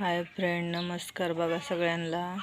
Hi friend नमस्कार बघा सगळ्यांना.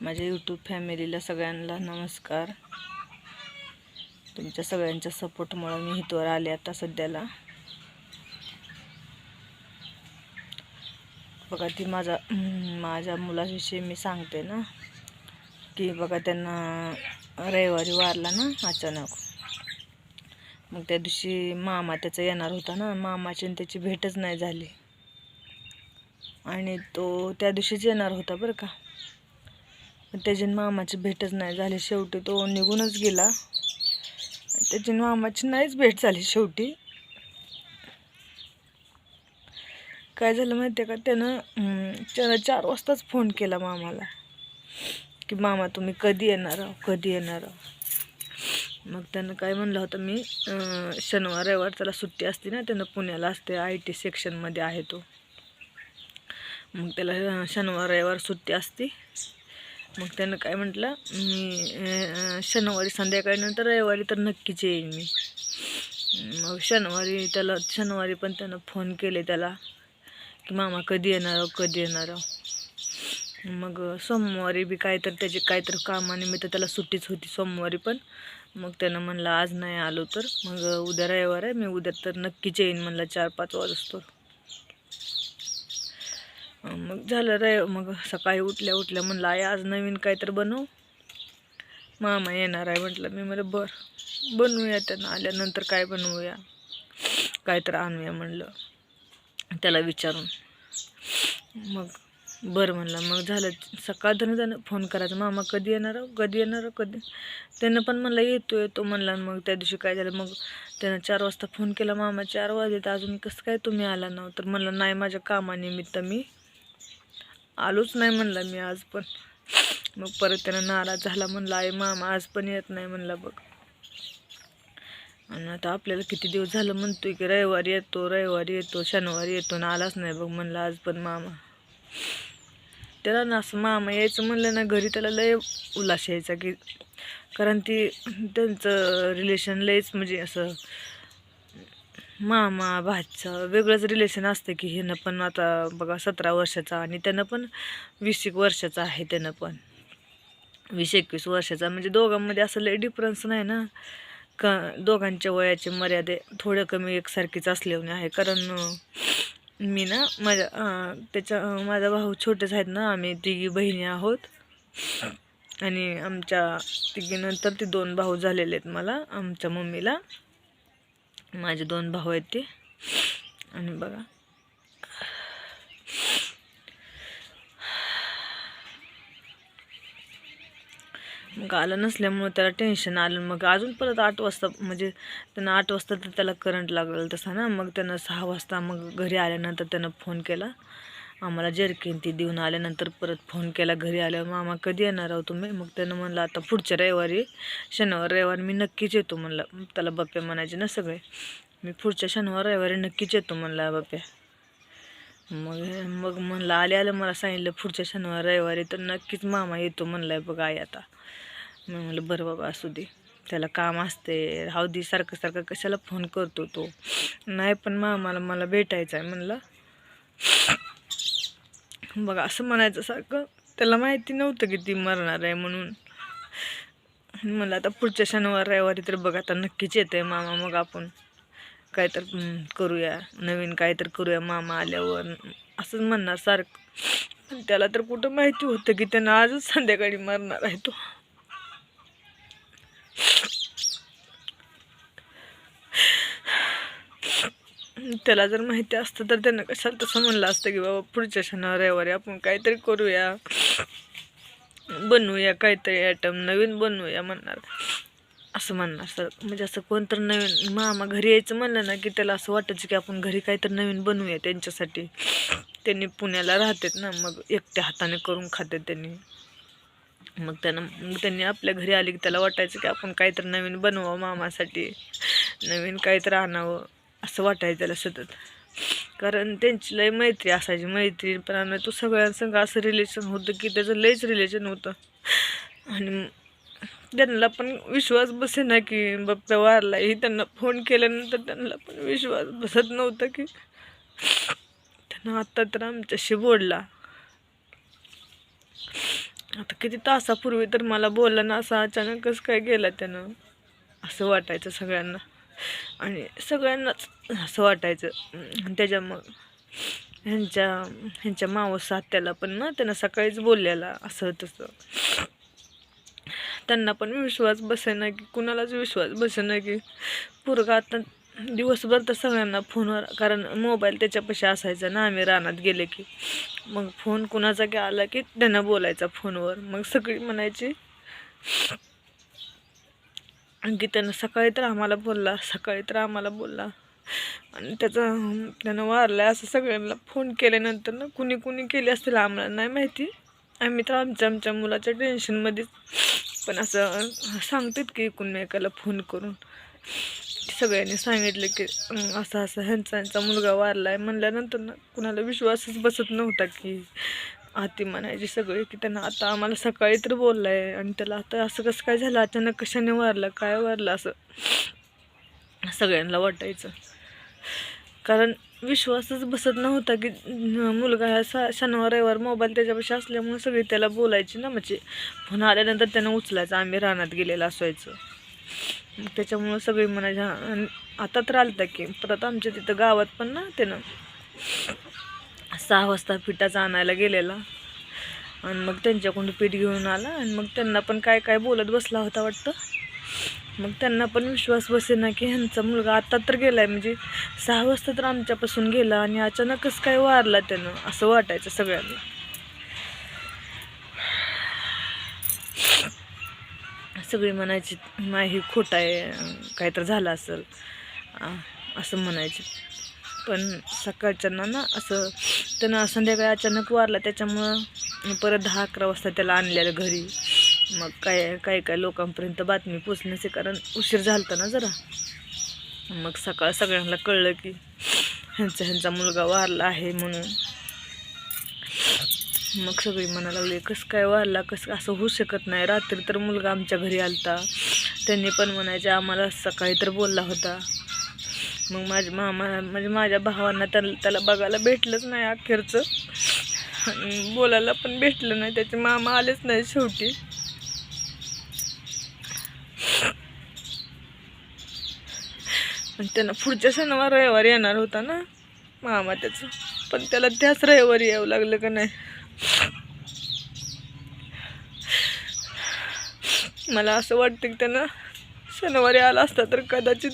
माझ्या यूट्यूब फॅमिलीला सगळ्यांना नमस्कार. तुमच्या सगळ्यांच्या सपोर्टमुळं मी हितवर आले आता सध्याला. बघा ती माझा माझ्या मुलाविषयी मी सांगते ना की बघा त्यांना रविवारी वारला ना अचानक. मग त्या दिवशी मामा त्याचा येणार होता ना मामाची आणि त्याची भेटच नाही झाली. आणि तो त्या दिवशीच येणार होता बरं का. त्याच्या मामाची भेटच नाही झाली शेवटी. तो निघूनच गेला. त्याच्या त्याची मामाची नाहीच भेट झाली शेवटी. काय झालं माहिती आहे का? त्यानं त्यानं चार वाजताच फोन केला मामाला. की मामा तुम्ही कधी येणार आहो? कधी येणार आहो? मग त्यानं काय म्हणलं होतं मी शनिवार रविवार त्याला सुट्टी असते ना त्यानं पुण्याला असते आय टी सेक्शनमध्ये आहे तो. मग त्याला शनिवार रविवार सुट्टी असते. मग त्यानं काय म्हटलं मी शनिवारी संध्याकाळी नंतर रविवारी तर नक्कीच येईन मी. मग शनिवारी त्याला शनिवारी पण त्यानं फोन केले त्याला की मामा कधी येणार आहो कधी येणार आहो. मग सोमवारी बी काय तर त्याचे काहीतरी कामानिमित्त त्याला सुट्टीच होती सोमवारी पण. मग त्यानं म्हणलं आज नाही आलो तर. मग उद्या रविवार आहे मी उद्या तर नक्कीच येईन म्हणलं चार पाच वाजतो मग झालं रे मग सकाळी उठल्या उठल्या म्हणलं आई आज नवीन काय तर बनवू? मामा येणार आहे म्हटलं मी. म्हणलं बरं बनवूया त्यांना. आल्यानंतर काय बनवूया? काय तर आणूया म्हणलं त्याला विचारून. मग बरं म्हणलं. मग झालं सकाळ धरून त्यानं फोन करायचा. मामा कधी येणार आहो? कधी येणार आहो? कधी? त्यानं पण म्हणलं येतो येतो म्हणला. मग त्या दिवशी काय झालं मग त्यानं चार वाजता फोन केला. मामा चार वाजे तर अजून कसं काय तुम्ही आला नव्हतं तर म्हणलं नाही माझ्या कामानिमित्त मी आलोच नाही म्हणला मी आज पण. मग परत त्यानं नाराज झाला म्हणला आई मामा आज पण येत नाही म्हणला बघ. आणि आता आपल्याला किती दिवस झालं म्हणतोय की रविवारी येतो रविवारी येतो शनिवारी येतो ना आलाच नाही बघ म्हणलं आज पण मामा. त्याला ना असं मामा यायचं म्हणलं ना घरी त्याला लय उल्हास यायचा की कारण ती त्यांचं रिलेशन लयच म्हणजे असं मामा भाचं वेगळंच रिलेशन असतं की ह्यानं पण आता बघा सतरा वर्षाचा आणि त्यानं पण वीस एक वर्षाचा आहे त्यानं पण. वीस एकवीस वर्षाचा म्हणजे दोघांमध्ये असं लय डिफरन्स नाही ना. का दोघांच्या वयाचे मर्यादे थोडं कमी एकसारखीच असल्याने आहे. कारण मी ना माझ्या त्याच्या माझा भाऊ छोटेच आहेत ना आम्ही तिघी बहिणी आहोत. आणि आमच्या तिघीनंतर ते दोन भाऊ झालेले आहेत मला आमच्या मम्मीला. माझे दोन भाऊ आहेत ते. आणि बघा. मग आलं नसल्यामुळं त्याला टेन्शन आलं. मग अजून परत आठ वाजता म्हणजे त्यांना आठ वाजता तर त्याला करंट लागलं तसा ना. मग त्यानं सहा वाजता मग घरी आल्यानंतर त्यानं फोन केला. आम्हाला जर्किन ती देऊन आल्यानंतर परत फोन केला घरी आल्यावर मामा कधी येणार आहो तुम्ही? मग त्यानं म्हणलं आता पुढच्या रविवारी शनिवार रविवारी मी नक्कीच येतो म्हणलं. त्याला बाप्या म्हणायचे ना सगळे मी पुढच्या शनिवार रविवारी नक्कीच येतो म्हणला बाप्या मग मग म्हणलं आले आलं मला सांगितलं पुढच्या शनिवार रविवारी तर नक्कीच मामा येतो म्हणलाय बघ आई आता. मी म्हणलं बरं बाबा असू दे. त्याला काम असते राहू दे सारखं सारखं कशाला फोन करतो तो? नाही पण मामाला मला भेटायचं आहे म्हणलं. बघा असं म्हणायचं सारखं. त्याला माहिती नव्हतं की ती मरणार आहे म्हणून. म्हणलं आता पुढच्या शनिवार रविवारी तर बघा आता नक्कीच येते मामा मग आपण. काय तर करूया. नवीन काय तर करूया मामा आल्यावर. असंच म्हणणार सारखं. पण त्याला तर कुठं माहिती होतं की त्यांना आजच संध्याकाळी मरणार आहे तो. त्याला जर माहिती असतं तर त्यानं कशाला तसं म्हणलं असतं की बाबा पुढच्या शनिवार रविवारी आपण काहीतरी करूया. बनवूया काहीतरी आयटम नवीन बनवूया म्हणणार. असं म्हणणार सर. म्हणजे असं कोणतर नवीन मामा घरी यायचं म्हणलं ना की त्याला असं वाटायचं की आपण घरी काहीतरी नवीन बनवूया त्यांच्यासाठी. त्यांनी पुण्याला राहतात ना मग एकट्या हाताने करून खातात त्यांनी. मग त्यानं मग त्यांनी आपल्या घरी आले की त्याला वाटायचं की आपण काहीतरी नवीन बनवावं मामासाठी. नवीन काहीतरी आणावं. असं वाटायचं त्याला सतत. कारण त्यांची लय मैत्री असायची. मैत्री पण तो सगळ्यांसंग असं रिलेशन होतं की त्याचं लयच रिलेशन होतं. आणि त्यांना पण विश्वास बसे ना की बाप्पा वारलाही त्यांना फोन केल्यानंतर त्यांना पण विश्वास बसत नव्हता की त्यांना आत्ता तर आमच्याशी बोलला. आता किती तासापूर्वी तर मला बोलला ना असा अचानकच काय गेला त्यानं. असं वाटायचं सगळ्यांना. आणि सगळ्यांनाच असं वाटायचं. त्याच्या मग ह्यांच्या ह्यांच्या मावस आत्याला पण ना त्यांना सकाळीच बोललेला असं तसं. त्यांना पण विश्वास बसेना की कुणालाच विश्वास बसेना की पोरगा आता दिवसभर तर सगळ्यांना फोनवर कारण मोबाईल त्याच्यापाशी असायचा ना आम्ही रानात गेले की. मग फोन कुणाचा की आला की त्यांना बोलायचा फोनवर. मग सगळी म्हणायची आणखी त्यानं सकाळी तर आम्हाला बोलला सकाळी तर आम्हाला बोलला. आणि त्याचा त्यानं वारलं असं सगळ्यांना फोन केल्यानंतर ना कुणी कुणी केले असतील आम्हाला नाही माहिती. आम्ही तर आमच्या आमच्या मुलाच्या टेन्शनमध्येच पण असं सांगतात की एकूणमेकाला फोन करून. सगळ्यांनी सांगितलं की असं असं ह्यांचा ह्यांचा मुलगा वारला आहे म्हणल्यानंतर ना कुणाला विश्वासच बसत नव्हता की आती म्हणायची सगळी की त्यांना आता आम्हाला सकाळी तर बोललं आहे आणि त्याला आता असं कसं काय झालं? अचानक कशाने वारलं? काय वारलं? असं सगळ्यांना वाटायचं. कारण विश्वासच बसत नव्हता की मुलगा हा सा शनिवार रविवार मोबाईल त्याच्यापाशी असल्यामुळे सगळी त्याला बोलायची ना म्हणजे. फोन आल्यानंतर त्यानं उचलायचं. आम्ही रानात गेलेलं असायचं. त्याच्यामुळं सगळी म्हणायची आणि आता तर आलं की. परत आमच्या तिथं गावात पण ना त्यानं. सहा वाजता पिठाचा आणायला गेलेला. आणि मग त्यांच्याकडून पीठ घेऊन आला. आणि मग त्यांना पण काय काय बोलत बसला होता वाटतं. मग त्यांना पण विश्वास बसेना की ह्यांचा मुलगा आता तर गेलाय. म्हणजे सहा वाजता तर आमच्यापासून गेला आणि अचानकच काय वारला त्यानं असं वाटायचं सगळ्यांना. सगळी म्हणायची नाही खोट खोटं आहे. काहीतरी झालं असेल. असं म्हणायचे. पण सकाळच्यांना ना असं त्यांना संध्याकाळी अचानक वारला त्याच्यामुळं परत दहा अकरा वाजता त्याला आणलेलं घरी. मग काय काय काय लोकांपर्यंत बातमी पोचण्याचे कारण उशीर झालता ना जरा. मग सकाळ सगळ्यांना कळलं की ह्यांचा ह्यांचा मुलगा वारला आहे म्हणून. मग सगळी म्हणा लागली कसं काय वारला? कसं असं होऊ शकत नाही. रात्री तर मुलगा आमच्या घरी आलता. त्यांनी पण म्हणायचे आम्हाला सकाळी तर बोलला होता. मग माझ्या मामा म्हणजे माझ्या भावांना त्याला त्याला बघायला भेटलंच नाही अखेरचं. आणि बोलायला पण भेटलं नाही. त्याचे मामा आलेच नाही शेवटी. त्यांना पुढच्या शनिवार रविवारी येणार होता ना? मामा त्याचं. पण त्याला त्याच रविवारी यावं लागलं का नाही? मला असं वाटतं की त्यानं शनिवारी आला असता तर कदाचित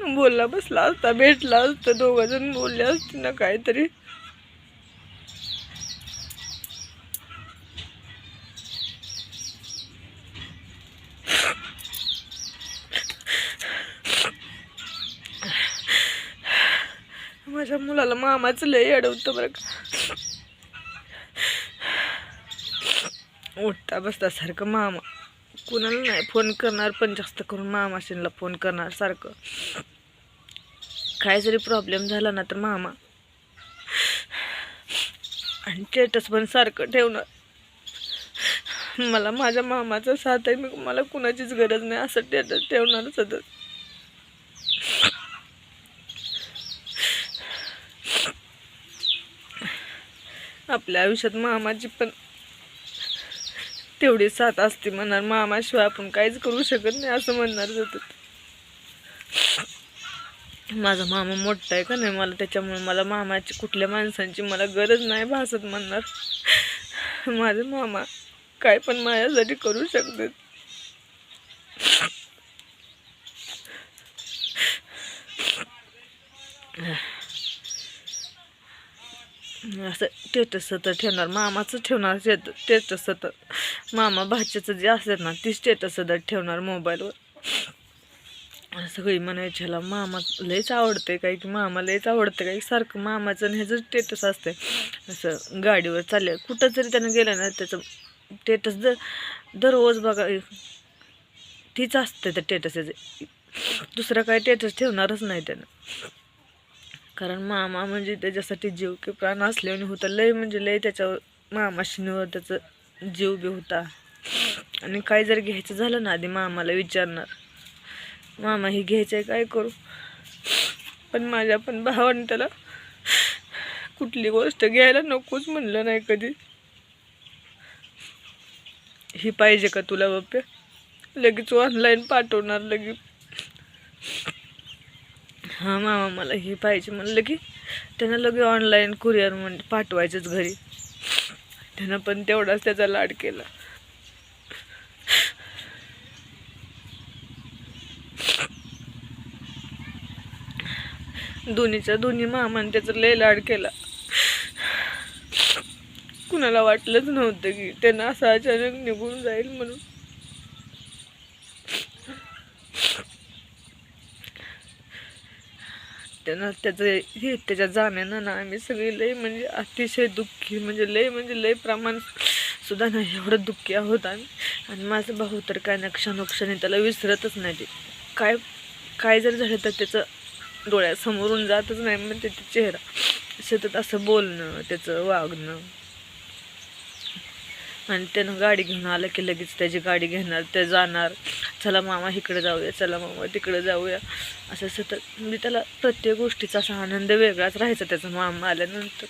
बोलला बसला असता भेटला असतं दोघं जण बोलले असते ना काहीतरी. माझ्या मुलाला मामाचं लय अडवतं बरं का. उठता बसता सारखं मामा. कुणाला नाही फोन करणार पण जास्त करून मामाशींना फोन करणार सारखं. काय जरी प्रॉब्लेम झाला ना तर मामा. आणि स्टेटस पण सारखं ठेवणार. मला माझ्या मामाचा साथ आहे मी मला कुणाचीच गरज नाही असं स्टेटस ठेवणार सतत. आपल्या आयुष्यात मामाची पण तेवढी साथ असते म्हणणार. मामाशिवाय आपण काहीच करू शकत नाही असं म्हणणार जातात माझा मामा मोठा आहे का नाही मला त्याच्यामुळे मला मामाची कुठल्या माणसांची मला गरज नाही भासत म्हणणार. माझा मामा काय पण माझ्यासाठी करू शकतात. असं स्टेटस सतत ठेवणार मामाचं ठेवणार स्टेटस सतत मामा भाच्याचं जे असेल ना ती स्टेटस सतत ठेवणार मोबाईलवर सगळी म्हणायची ह्याला मामा लयच आवडते काय की मामा लयच आवडते काय सारखं मामाचं आणि ह्याचं स्टेटस असते असं गाडीवर चालले कुठं जरी त्यानं गेलं ना त्याचं स्टेटस दर दररोज बघा तीच असते त्या स्टेटस दुसरं काय स्टेटस ठेवणारच नाही त्यानं. कारण मामा म्हणजे त्याच्यासाठी जीव की प्राण असल्याने होता लय म्हणजे लय त्याच्यावर मामाशीनीवर त्याचं जीव बी होता. आणि काय जर घ्यायचं झालं ना आधी मामाला विचारणार. मामा हे घ्यायचं आहे काय करू? पण माझ्या पण भावाने त्याला कुठली गोष्ट घ्यायला नकोच म्हणलं नाही कधी. ही पाहिजे का तुला बाप्या लगेच ऑनलाईन पाठवणार लगे हां मामा मला ही पाहिजे म्हणलं की त्यांना लगे ऑनलाईन कुरिअर म्हणजे पाठवायचंच घरी. त्यानं पण तेवढाच त्याचा लाड केला. दोन्हीच्या दोन्ही मामाने त्याचा लय लाड केला. कुणाला वाटलंच नव्हतं की त्यांना असं अचानक निघून जाईल म्हणून. त्यांना त्याचं हे त्याच्या जाण्यानं ना आम्ही सगळी लय म्हणजे अतिशय दुःखी म्हणजे लय म्हणजे लय प्रमाण सुद्धा नाही एवढं दुःखी आहोत आम्ही. आणि माझा भाऊ तर काय ना क्षणोक्षणी त्याला विसरतच नाही. ते काय काय जर झालं तर त्याचं डोळ्यासमोरून जातच नाही म्हणजे त्याचा चेहरा. सतत असं बोलणं त्याचं वागणं. आणि त्यानं गाडी घेऊन आलं की लगेच त्याची गाडी घेणार ते जाणार. चला मामा इकडे जाऊया चला मामा तिकडे जाऊया. असं सतत. म्हणजे त्याला प्रत्येक गोष्टीचा असा आनंद वेगळाच राहायचा त्याचा मामा आल्यानंतर.